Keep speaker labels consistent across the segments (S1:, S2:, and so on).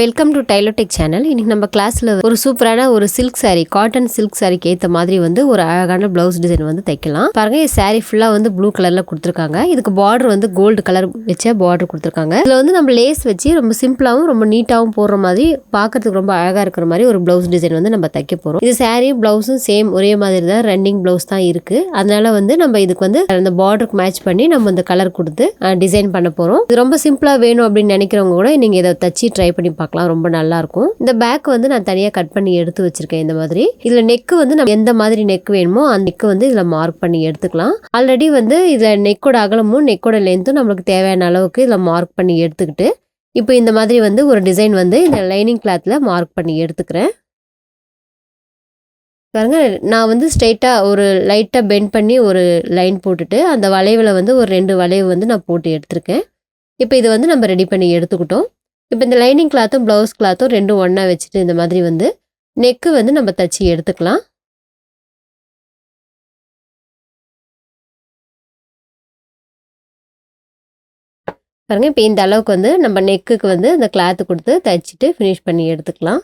S1: Welcome to டைலோடெக் channel இன்றைக்கி நம்ம கிளாஸில் ஒரு சூப்பரான ஒரு சில்க் saree காட்டன் சில்க் சாரிக்கு ஏற்ற மாதிரி வந்து ஒரு அழகான ப்ளவுஸ் டிசைன் வந்து தைக்கலாம். பாருங்க இந்த சாரீ ஃபுல்லாக வந்து ப்ளூ கலரில் கொடுத்துருக்காங்க. இதுக்கு பார்டர் வந்து கோல்டு கலர் வச்ச பார்டர் கொடுத்துருக்காங்க. இதில் வந்து நம்ம லேஸ் வச்சு ரொம்ப சிம்பிளாகவும் ரொம்ப நீட்டாகவும் போடுற மாதிரி பார்க்கறதுக்கு ரொம்ப அழகாக இருக்கிற மாதிரி ஒரு ப்ளவுஸ் டிசைன் வந்து நம்ம தைக்க போகிறோம் இது சாரியும் ப்ளவுஸும் சேம் ஒரே மாதிரி தான் ரன்னிங் ப்ளவுஸ் தான் இருக்குது அதனால வந்து நம்ம இதுக்கு வந்து அந்த பார்டருக்கு மேட்ச் பண்ணி நம்ம இந்த கலர் கொடுத்து டிசைன் பண்ண போகிறோம் இது ரொம்ப சிம்பிளாக வேணும் அப்படின்னு நினைக்கிறவங்க கூட நீங்கள் இதை தச்சு ட்ரை பண்ணி பார்க்கலாம் ரொம்ப நல்லா இருக்கும் இந்த பேக் வந்து நான் தனியாக கட் பண்ணி எடுத்து வச்சிருக்கேன் இந்த மாதிரி. இதில் நெக்கு வந்து நம்ம எந்த மாதிரி நெக் வேணுமோ அந்த நெக்கு வந்து இதில் மார்க் பண்ணி எடுத்துக்கலாம். ஆல்ரெடி வந்து இதில் நெக்கோட அகலமும் நெக்கோட லென்த்தும் நம்மளுக்கு தேவையான அளவுக்கு இதில் மார்க் பண்ணி எடுத்துக்கிட்டு இப்போ இந்த மாதிரி வந்து ஒரு டிசைன் வந்து இந்த லைனிங் கிளாத்தில் மார்க் பண்ணி எடுத்துக்கிறேன். பாருங்க நான் வந்து ஸ்ட்ரைட்டாக ஒரு லைட்டாக பெண்ட் பண்ணி ஒரு லைன் போட்டுட்டு அந்த வளைவில் வந்து ஒரு ரெண்டு வளைவு வந்து நான் போட்டு எடுத்திருக்கேன். இப்போ இது வந்து நம்ம ரெடி பண்ணி எடுத்துக்கிட்டோம். இப்போ இந்த லைனிங் கிளாத்தும் ப்ளவுஸ் கிளாத்தும் ரெண்டும் ஒன்றா வச்சுட்டு இந்த மாதிரி வந்து நெக்கு வந்து நம்ம தச்சு எடுத்துக்கலாம். பாருங்க இப்போ இந்த அளவுக்கு வந்து நம்ம நெக்குக்கு வந்து அந்த கிளாத்து கொடுத்து தைச்சிட்டு ஃபினிஷ் பண்ணி எடுத்துக்கலாம்.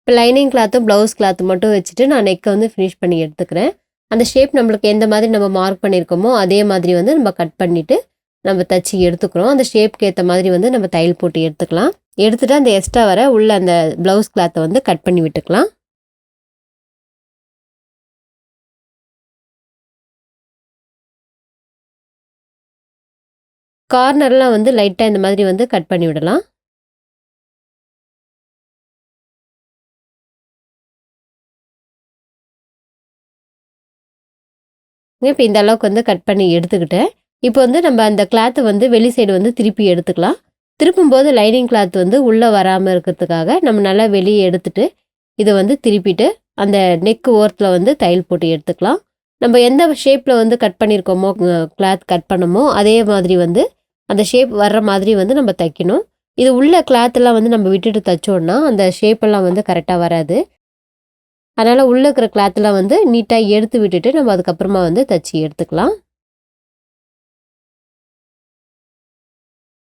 S1: இப்போ லைனிங் கிளாத்தும் ப்ளவுஸ் கிளாத்து மட்டும் வச்சுட்டு நான் நெக்கை வந்து ஃபினிஷ் பண்ணி எடுத்துக்கிறேன். அந்த ஷேப் நம்மளுக்கு எந்த மாதிரி நம்ம மார்க் பண்ணியிருக்கோமோ அதே மாதிரி வந்து நம்ம கட் பண்ணிவிட்டு நம்ம தச்சு எடுத்துக்கிறோம். அந்த ஷேப்க்கு ஏற்ற மாதிரி வந்து நம்ம தையல் போட்டு எடுத்துக்கலாம். எடுத்துகிட்டு அந்த எக்ஸ்ட்ரா வர உள்ள அந்த ப்ளவுஸ் கிளாத்தை வந்து கட் பண்ணி விட்டுக்கலாம். கார்னர்லாம் வந்து லைட்டாக இந்த மாதிரி வந்து கட் பண்ணி விடலாம். இப்போ இந்த அளவுக்கு வந்து கட் பண்ணி எடுத்துக்கிட்டேன். இப்போ வந்து நம்ம அந்த கிளாத்து வந்து வெளி சைடு வந்து திருப்பி எடுத்துக்கலாம். திருப்பும்போது லைனிங் கிளாத் வந்து உள்ளே வராமல் இருக்கிறதுக்காக நம்ம நல்லா வெளியே எடுத்துட்டு இதை வந்து திருப்பிட்டு அந்த நெக் ஓரத்தில் வந்து தையல் போட்டு எடுத்துக்கலாம். நம்ம எந்த ஷேப்பில் வந்து கட் பண்ணியிருக்கோமோ கிளாத் கட் பண்ணமோ அதே மாதிரி வந்து அந்த ஷேப் வர்ற மாதிரி வந்து நம்ம தைக்கணும். இது உள்ள கிளாத்தெல்லாம் வந்து நம்ம விட்டுட்டு தைச்சோன்னா அந்த ஷேப்பெல்லாம் வந்து கரெக்டாக வராது. அதனால் உள்ளே இருக்கிற கிளாத்லாம் வந்து நீட்டாக எடுத்து விட்டுட்டு நம்ம அதுக்கப்புறமா வந்து தச்சு எடுத்துக்கலாம்.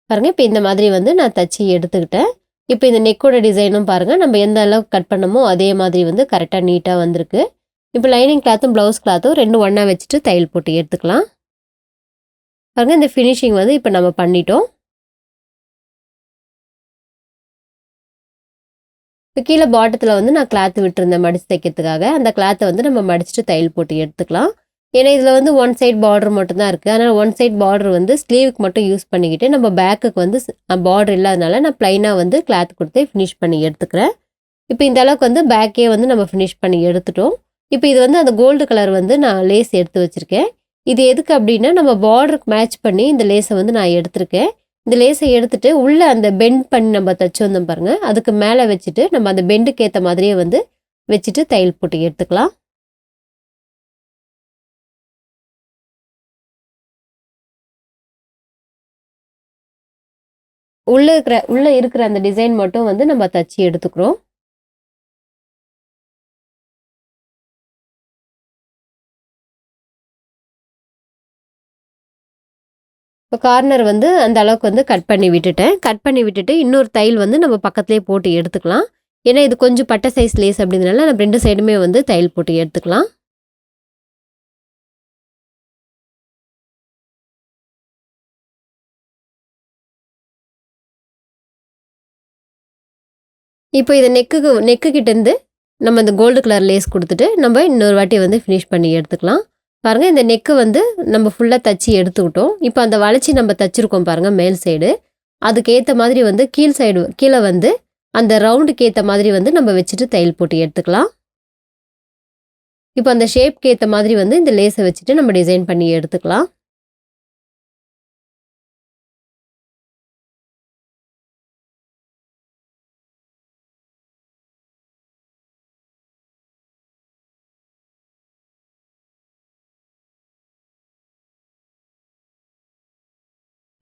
S1: பாருங்கள் இப்போ இந்த மாதிரி வந்து நான் தச்சு எடுத்துக்கிட்டேன். இப்போ இந்த நெக்கோட டிசைனும் பாருங்கள் நம்ம எந்த அளவுக்கு கட் பண்ணமோ அதே மாதிரி வந்து கரெக்டாக நீட்டாக வந்திருக்கு. இப்போ லைனிங் கிளாத்தும் ப்ளவுஸ் கிளாத்தும் ரெண்டும் ஒன்றா வச்சுட்டு தையல் போட்டு எடுத்துக்கலாம். பாருங்கள் இந்த ஃபினிஷிங் வந்து இப்போ நம்ம பண்ணிட்டோம். இப்போ கீழே பாட்டத்தில் வந்து நான் கிளாத் விட்டுருந்தேன் மடிச்சு தைக்கிறதுக்காக. அந்த கிளாத்தை வந்து நம்ம மடிச்சுட்டு தையல் போட்டு எடுத்துக்கலாம். ஏன்னா இதில் வந்து ஒன் சைட் பார்டர் மட்டும்தான் இருக்குது அதனால் ஒன் சைட் பார்டர் வந்து ஸ்லீவுக்கு மட்டும் யூஸ் பண்ணிக்கிட்டு நம்ம பேக்குக்கு வந்து பார்டர் இல்லாதனால நான் ப்ளைனாக வந்து கிளாத் கொடுத்து ஃபினிஷ் பண்ணி எடுத்துக்கிறேன். இப்போ இந்த அளவுக்கு வந்து பேக்கே வந்து நம்ம ஃபினிஷ் பண்ணி எடுத்துட்டோம். இப்போ இது வந்து அந்த கோல்டு கலர் வந்து நான் லேஸ் எடுத்து வச்சுருக்கேன். இது எதுக்கு அப்படின்னா நம்ம பார்டருக்கு மேட்ச் பண்ணி இந்த லேஸை வந்து நான் எடுத்திருக்கேன். இந்த லேஸை எடுத்துட்டு உள்ளே அந்த பெண்ட் பண்ணி நம்ம தச்சு வந்தோம் பாருங்கள் அதுக்கு மேலே வச்சுட்டு நம்ம அந்த பெண்டுக்கு ஏற்ற மாதிரியே வந்து வச்சுட்டு தையல் போட்டு எடுத்துக்கலாம். உள்ளே இருக்கிற உள்ளே இருக்கிற அந்த டிசைன் மட்டும் வந்து நம்ம தச்சு எடுத்துக்கிறோம். இப்போ கார்னர் வந்து அந்த அளவுக்கு வந்து கட் பண்ணி விட்டுட்டேன். கட் பண்ணி விட்டுட்டு இன்னொரு தையல் வந்து நம்ம பக்கத்துலேயே போட்டு எடுத்துக்கலாம். ஏன்னா இது கொஞ்சம் பட்டை சைஸ் லேஸ் அப்படிங்கிறதுனால நம்ம ரெண்டு சைடுமே வந்து தையல் போட்டு எடுத்துக்கலாம். இப்போ இதை நெக்குக்கு நெக்கு கிட்டேருந்து நம்ம இந்த கோல்டு கலர் லேஸ் கொடுத்துட்டு நம்ம இன்னொரு வாட்டி வந்து ஃபினிஷ் பண்ணி எடுத்துக்கலாம். பாருங்கள் இந்த நெக்கு வந்து நம்ம ஃபுல்லாக தச்சு எடுத்துக்கிட்டோம். இப்போ அந்த வளைச்சி நம்ம தச்சுருக்கோம் பாருங்கள் மேல் சைடு அதுக்கேற்ற மாதிரி வந்து கீழ் சைடு கீழே வந்து அந்த ரவுண்டுக்கு ஏற்ற மாதிரி வந்து நம்ம வச்சுட்டு தையல் போட்டு எடுத்துக்கலாம். இப்போ அந்த ஷேப்க்கு ஏற்ற மாதிரி வந்து இந்த லேஸை வச்சுட்டு நம்ம டிசைன் பண்ணி எடுத்துக்கலாம்.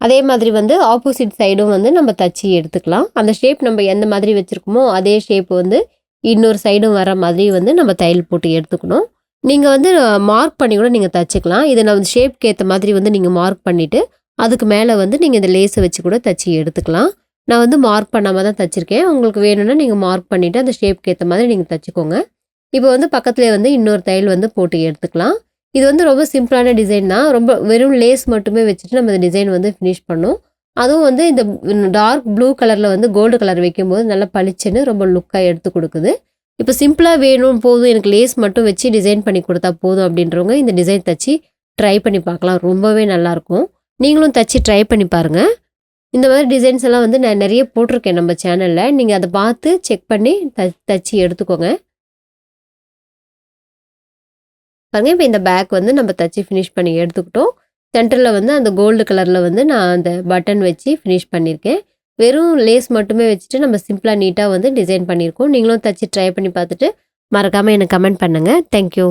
S1: அதே மாதிரி வந்து ஆப்போசிட் சைடும் வந்து நம்ம தச்சு எடுத்துக்கலாம். அந்த ஷேப் நம்ம எந்த மாதிரி வச்சுருக்கோமோ அதே ஷேப் வந்து இன்னொரு சைடும் வர மாதிரி வந்து நம்ம தையல் போட்டு எடுத்துக்கணும். நீங்கள் வந்து மார்க் பண்ணி கூட நீங்கள் தச்சுக்கலாம். இதை நான் வந்து ஷேப்க்கு ஏற்ற மாதிரி வந்து நீங்கள் மார்க் பண்ணிவிட்டு அதுக்கு மேலே வந்து நீங்கள் இந்த லேஸை வச்சு கூட தச்சு எடுத்துக்கலாம். நான் வந்து மார்க் பண்ணாமல் தான் தச்சுருக்கேன். உங்களுக்கு வேணும்னா நீங்கள் மார்க் பண்ணிவிட்டு அந்த ஷேப்க்கு ஏற்ற மாதிரி நீங்கள் தச்சுக்கோங்க. இப்போ வந்து பக்கத்துலேயே வந்து இன்னொரு தையல் வந்து போட்டு எடுத்துக்கலாம். இது வந்து ரொம்ப சிம்பிளான டிசைன் தான். ரொம்ப வெறும் லேஸ் மட்டுமே வச்சுட்டு நம்ம இந்த டிசைன் வந்து ஃபினிஷ் பண்ணோம். அதுவும் வந்து இந்த டார்க் ப்ளூ கலரில் வந்து கோல்டு கலர் வைக்கும்போது நல்லா பளிச்சுன்னு ரொம்ப லுக்காக எடுத்து கொடுக்குது. இப்போ சிம்பிளாக வேணும் போதும் எனக்கு லேஸ் மட்டும் வச்சு டிசைன் பண்ணி கொடுத்தா போதும் அப்படின்றவங்க இந்த டிசைன் தச்சு ட்ரை பண்ணி பார்க்கலாம். ரொம்பவே நல்லாயிருக்கும். நீங்களும் தச்சு ட்ரை பண்ணி பாருங்கள் இந்த மாதிரி டிசைன்ஸ் எல்லாம் வந்து நான் நிறைய போட்டிருக்கேன் நம்ம சேனலில் நீங்கள் அதை பார்த்து செக் பண்ணி த தச்சு எடுத்துக்கோங்க. பாருங்க இப்போ இந்த பேக் வந்து நம்ம தச்சு ஃபினிஷ் பண்ணி எடுத்துக்கிட்டோம். சென்டரில் வந்து அந்த கோல்டு கலரில் வந்து நான் அந்த பட்டன் வச்சு ஃபினிஷ் பண்ணியிருக்கேன். வெறும் லேஸ் மட்டுமே வச்சுட்டு நம்ம சிம்பிளாக நீட்டாக வந்து டிசைன் பண்ணியிருக்கோம். நீங்களும் தச்சு ட்ரை பண்ணி பார்த்துட்டு மறக்காமல் எனக்கு கமெண்ட் பண்ணுங்கள் தேங்க்யூ